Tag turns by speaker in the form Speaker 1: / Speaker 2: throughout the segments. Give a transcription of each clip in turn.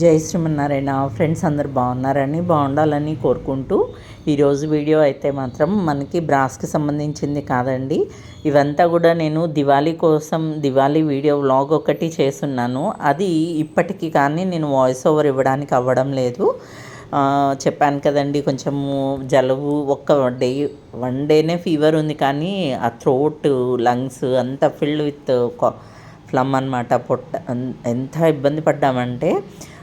Speaker 1: జై శ్రీమన్నారాయణ. ఫ్రెండ్స్ అందరు బాగున్నారని బాగుండాలని కోరుకుంటూ ఈరోజు వీడియో అయితే మాత్రం మనకి బ్రాస్కి సంబంధించింది కాదండి. ఇవంతా కూడా నేను దివాళీ కోసం దివాళీ వీడియో వ్లాగ్ ఒకటి చేస్తున్నాను. అది ఇప్పటికీ కానీ నేను వాయిస్ ఓవర్ ఇవ్వడానికి అవ్వడం లేదు. చెప్పాను కదండి కొంచెము జలుబు ఒక్క డే వన్ డేనే ఫీవర్ ఉంది కానీ ఆ థ్రోట్ లంగ్స్ అంతా ఫిల్డ్ విత్ ఫ్లమ్ అనమాట పొట్ట ఎంత ఇబ్బంది పడ్డామంటే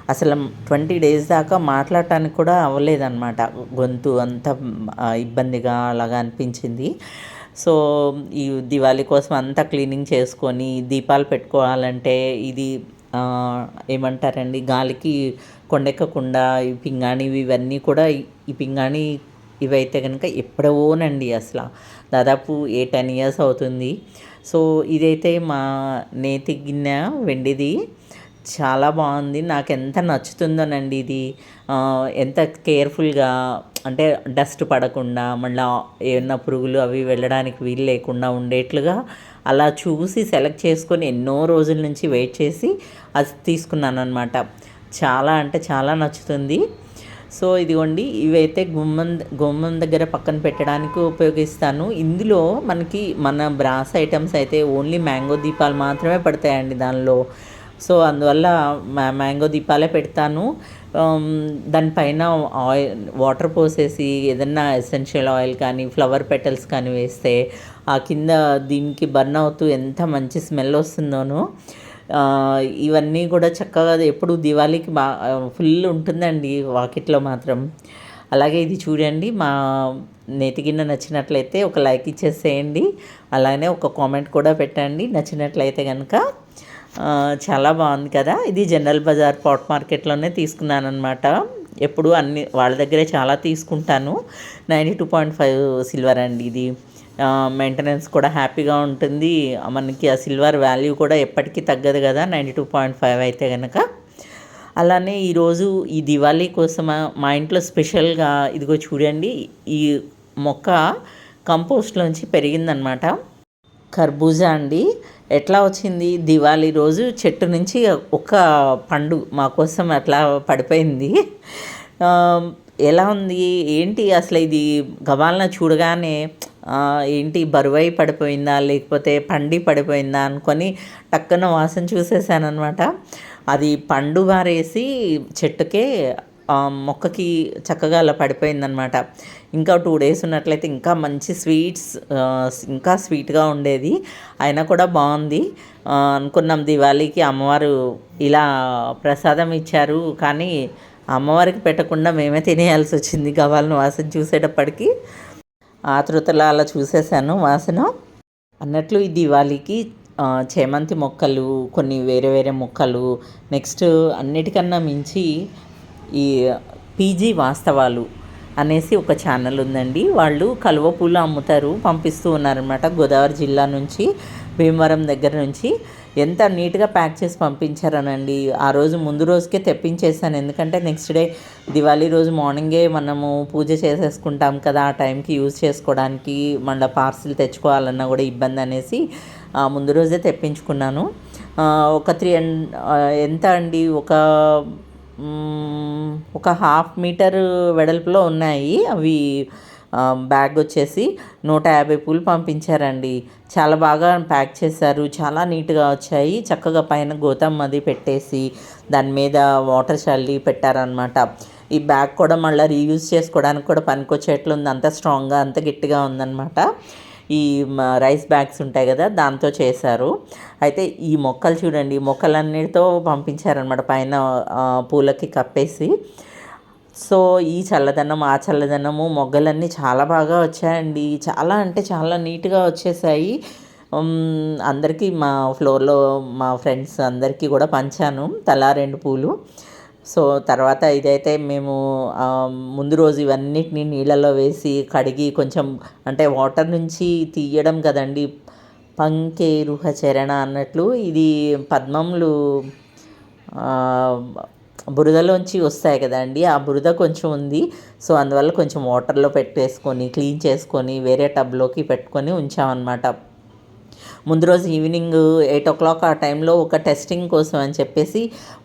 Speaker 1: అసలు ట్వంటీ డేస్ దాకా మాట్లాడటానికి కూడా అవ్వలేదన్నమాట. గొంతు అంత ఇబ్బందిగా అలాగా అనిపించింది. సో ఈ దివాళీ కోసం అంతా క్లీనింగ్ చేసుకొని దీపాలు పెట్టుకోవాలంటే ఇది ఏమంటారండి గాలికి కొండెక్కకుండా ఈ పింగాణివి ఇవన్నీ కూడా ఈ- పింగాణి ఇవైతే కనుక ఎప్పుడోనండి అసలు. దాదాపు ఏ టెన్ ఇయర్స్ అవుతుంది. సో ఇదైతే మా నేతి గిన్నె వెండిది చాలా బాగుంది. నాకు ఎంత నచ్చుతుందోనండి ఇది. ఎంత కేర్ఫుల్గా అంటే డస్ట్ పడకుండా మళ్ళీ ఏమన్నా పురుగులు అవి వెళ్ళడానికి వీలు లేకుండా ఉండేట్లుగా అలా చూసి సెలెక్ట్ చేసుకొని ఎన్నో రోజుల నుంచి వెయిట్ చేసి అది తీసుకున్నాను అనమాట చాలా అంటే చాలా నచ్చుతుంది. సో ఇదిగోండి ఇవైతే గుమ్మం గుమ్మం దగ్గర పక్కన పెట్టడానికి ఉపయోగిస్తాను. ఇందులో మనకి మన బ్రాస్ ఐటమ్స్ అయితే ఓన్లీ మ్యాంగో దీపాలు మాత్రమే పడతాయండి దానిలో. సో అందువల్ల మ్యా మ్యాంగో దీపాలే పెడతాను. దానిపైన ఆయిల్ వాటర్ పోసేసి ఏదన్నా ఎసెన్షియల్ ఆయిల్ కానీ ఫ్లవర్ పెటల్స్ కానీ వేస్తే ఆ కింద దీనికి బర్న్ అవుతూ ఎంత మంచి స్మెల్ వస్తుందోనో ఇవన్నీ కూడా చక్కగా ఎప్పుడు దివాళీకి బా ఫుల్ ఉంటుందండి వాకిట్లో మాత్రం. అలాగే ఇది చూడండి మా నేతిగిన్న నచ్చినట్లయితే ఒక లైక్ ఇచ్చేసేయండి. అలానే ఒక కామెంట్ కూడా పెట్టండి. నచ్చినట్లయితే కనుక చాలా బాగుంది కదా. ఇది జనరల్ బజార్ పాట్ మార్కెట్లోనే తీసుకున్నాను అనమాట ఎప్పుడు అన్ని వాళ్ళ దగ్గరే చాలా తీసుకుంటాను. Ninety two point five silver అండి ఇది. మెయింటెనెన్స్ కూడా హ్యాపీగా ఉంటుంది. మనకి ఆ సిల్వర్ వాల్యూ కూడా ఎప్పటికీ తగ్గదు కదా నైంటీ టూ పాయింట్ ఫైవ్ అయితే కనుక అలానే ఈరోజు ఈ దివాళీ కోసం మా ఇంట్లో స్పెషల్గా ఇదిగో చూడండి ఈ మొక్క కంపోస్ట్లోంచి పెరిగిందనమాట కర్బూజా అండి. ఎట్లా వచ్చింది? దివాళీ రోజు చెట్టు నుంచి ఒక పండు మా కోసం అట్లా పడిపోయింది. ఎలా ఉంది? ఏంటి అసలు ఇది గవాలన చూడగానే ఏంటి బరువై పడిపోయిందా? లేకపోతే పండి పడిపోయిందా అనుకొని టక్కున వాసన చూసేసానమాట అది పండు వారేసి చెట్టుకే మొక్కకి చక్కగా అలా పడిపోయిందనమాట ఇంకా టూ డేస్ ఉన్నట్లయితే ఇంకా మంచి స్వీట్స్ ఇంకా స్వీట్గా ఉండేది. అయినా కూడా బాగుంది. అనుకున్నాం దివాళీకి అమ్మవారు ఇలా ప్రసాదం ఇచ్చారు. కానీ అమ్మవారికి పెట్టకుండా మేమే తినేయాల్సి వచ్చింది గవాలను వాసన చూసేటప్పటికి. ఆతృతలో అలా చూసేసాను వాసన. అన్నట్లు ఈ దివాళీకి చేమంతి మొక్కలు కొన్ని వేరే వేరే మొక్కలు నెక్స్ట్ అన్నిటికన్నా మించి ఈ పీజీ వాస్తవాలు అనేసి ఒక ఛానల్ ఉందండి. వాళ్ళు కలువ పూలు అమ్ముతారు పంపిస్తూ ఉన్నారనమాట గోదావరి జిల్లా నుంచి భీమవరం దగ్గర నుంచి. ఎంత నీట్గా ప్యాక్ చేసి పంపించారనండి. ఆ రోజు ముందు రోజుకే తెప్పించేసాను ఎందుకంటే నెక్స్ట్ డే దివాళీ రోజు మార్నింగే మనము పూజ చేసేసుకుంటాం కదా ఆ టైంకి యూజ్ చేసుకోవడానికి మళ్ళీ పార్సిల్ తెచ్చుకోవాలన్నా కూడా ఇబ్బంది అనేసి ముందు రోజే తెప్పించుకున్నాను. ఒక త్రీ అండ్ ఎంత అండి? ఒక ఒక హాఫ్ మీటర్ వెడల్పులో ఉన్నాయి. అవి బ్యాగ్ వచ్చేసి నూట యాభై పూలు పంపించారండి. చాలా బాగా ప్యాక్ చేశారు. చాలా నీట్గా వచ్చాయి. చక్కగా పైన గోతం అది పెట్టేసి దాని మీద వాటర్ చల్లి పెట్టారనమాట ఈ బ్యాగ్ కూడా మళ్ళీ రీయూజ్ చేసుకోవడానికి కూడా పనికొచ్చేట్లు ఉంది అంత స్ట్రాంగ్గా అంత గట్టిగా ఉందన్నమాట. ఈ రైస్ బ్యాగ్స్ ఉంటాయి కదా దాంతో చేశారు. అయితే ఈ మొక్కలు చూడండి మొక్కలన్నిటితో పంపించారనమాట పైన పూలకి కప్పేసి. సో ఈ చల్లదనం ఆ చల్లదనము మొగ్గలన్నీ చాలా బాగా వచ్చాయండి. చాలా అంటే చాలా నీట్గా వచ్చేసాయి. అందరికీ మా ఫ్లోర్లో మా ఫ్రెండ్స్ అందరికీ కూడా పంచాను తలా రెండు పూలు. సో తర్వాత ఇదైతే మేము ముందు రోజు ఇవన్నిటిని నీళ్ళలో వేసి కడిగి కొంచెం అంటే వాటర్ నుంచి తీయడం కదండి. పంకేరుహ చరణ అన్నట్లు ఇది పద్మములు బురదలోంచి వస్తాయి కదండి. ఆ బురద కొంచెం ఉంది. సో అందువల్ల కొంచెం వాటర్లో పెట్టేసుకొని క్లీన్ చేసుకొని వేరే టబ్లోకి పెట్టుకొని ఉంచామన్నమాట. ముందు రోజు ఈవినింగ్ ఎయిట్ ఓ క్లాక్ ఆ టైంలో ఒక టెస్టింగ్ కోసం అని చెప్పేసి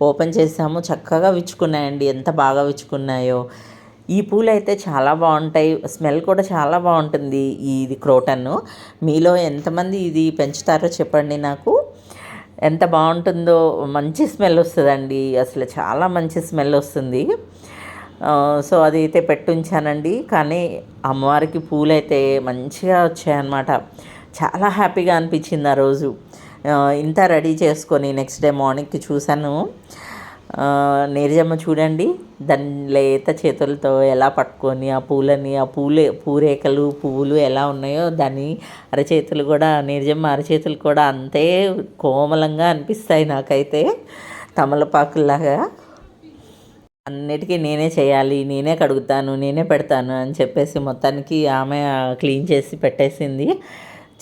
Speaker 1: ఓపెన్ చేసాము. చక్కగా విచ్చుకున్నాయండి. ఎంత బాగా విచ్చుకున్నాయో. ఈ పూలు అయితే చాలా బాగుంటాయి. స్మెల్ కూడా చాలా బాగుంటుంది ఇది క్రోటన్ను మీలో ఎంతమంది ఇది పెంచుతారో చెప్పండి నాకు. ఎంత బాగుంటుందో మంచి స్మెల్ వస్తుందండి. అసలు చాలా మంచి స్మెల్ వస్తుంది. సో అది అయితే పెట్టుంచానండి కానీ అమ్మవారికి పూలు అయితే మంచిగా వచ్చాయన్నమాట. చాలా హ్యాపీగా అనిపించింది ఆ రోజు. ఇంత రెడీ చేసుకొని నెక్స్ట్ డే మార్నింగ్కి చూశాను. ఆ, నీరజమ్మ చూడండి దాని లేత చేతులతో ఎలా పట్టుకొని ఆ పూలని ఆ పూలే పూరేకలు పువ్వులు ఎలా ఉన్నాయో దాని అరచేతులు కూడా నీరజమ్మ అరచేతులు కూడా అంతే కోమలంగా అనిపిస్తాయి నాకైతే. తమలపాకులాగా అన్నిటికీ నేనే చేయాలి నేనే కడుగుతాను నేనే పెడతాను అని చెప్పేసి మొత్తానికి ఆమె క్లీన్ చేసి పెట్టేసింది.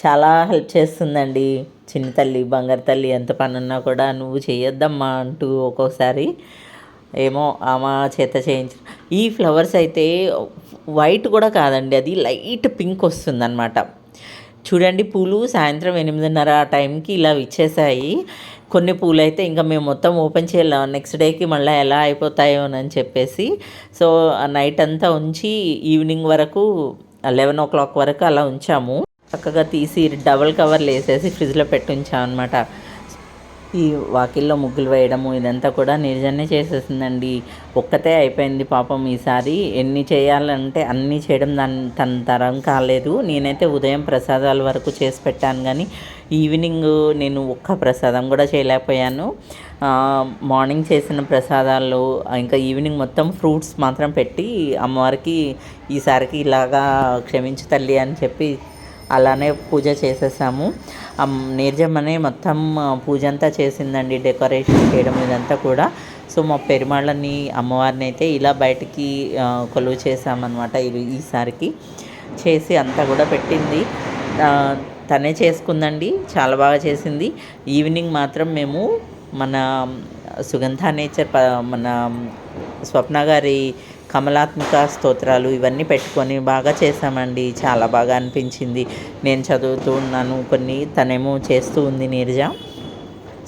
Speaker 1: చాలా హెల్ప్ చేస్తుందండి. చిన్న తల్లి బంగారు తల్లి ఎంత పని ఉన్నా కూడా నువ్వు చేయొద్దమ్మా అంటూ ఒక్కోసారి ఏమో ఆమె చేత చేయించ ఈ ఫ్లవర్స్ అయితే వైట్ కూడా కాదండి అది లైట్ పింక్ వస్తుందన్నమాట. చూడండి పూలు సాయంత్రం ఎనిమిదిన్నర ఆ టైంకి ఇలా ఇచ్చేసాయి కొన్ని పూలు అయితే ఇంకా మేము మొత్తం ఓపెన్ చేయలేము నెక్స్ట్ డేకి మళ్ళీ ఎలా అయిపోతాయోనని చెప్పేసి. సో నైట్ అంతా ఉంచి ఈవినింగ్ వరకు లెవెన్ ఓ క్లాక్ వరకు అలా ఉంచాము. చక్కగా తీసి డబల్ కవర్లు వేసేసి ఫ్రిడ్జ్లో పెట్టి అనమాట ఈ వాకిల్లో ముగ్గులు వేయడము ఇదంతా కూడా నిర్జనే చేసేసిందండి. ఒక్కతే అయిపోయింది పాపం ఈసారి. ఎన్ని చేయాలంటే అన్నీ చేయడం దాని తన తరం కాలేదు. నేనైతే ఉదయం ప్రసాదాల వరకు చేసి పెట్టాను కానీ ఈవినింగ్ నేను ఒక్క ప్రసాదం కూడా చేయలేకపోయాను. మార్నింగ్ చేసిన ప్రసాదాలు ఇంకా ఈవినింగ్ మొత్తం ఫ్రూట్స్ మాత్రం పెట్టి అమ్మవారికి ఈసారికి ఇలాగా క్షమించు తల్లి అని చెప్పి అలానే పూజ చేసేసాము. అమ్- నీర్జమ్మనే మొత్తం పూజ అంతా చేసిందండి డెకరేషన్ చేయడం ఇదంతా కూడా. సో మా పెరుమాళ్ళని అమ్మవారిని అయితే ఇలా బయటికి కొలువు చేసామన్నమాట ఇది ఈసారికి చేసి అంతా కూడా పెట్టింది. తనే చేసుకుందండి చాలా బాగా చేసింది. ఈవినింగ్ మాత్రం మేము మన సుగంధ నేచర్ మన స్వప్న గారి కమలాత్మక స్తోత్రాలు ఇవన్నీ పెట్టుకొని బాగా చేసామండి చాలా బాగా అనిపించింది. నేను చదువుతూ ఉన్నాను. కొన్ని తనేమో చేస్తూ ఉంది నీరజ.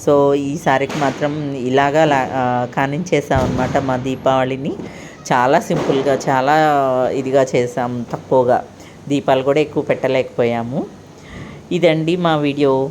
Speaker 1: సో ఈసారికి మాత్రం ఇలాగా లా- ఆ, మా దీపావళిని. చాలా సింపుల్గా చాలా ఇదిగా చేసాం తక్కువగా. దీపాలు కూడా ఎక్కువ పెట్టలేకపోయాము. ఇదండి మా వీడియో.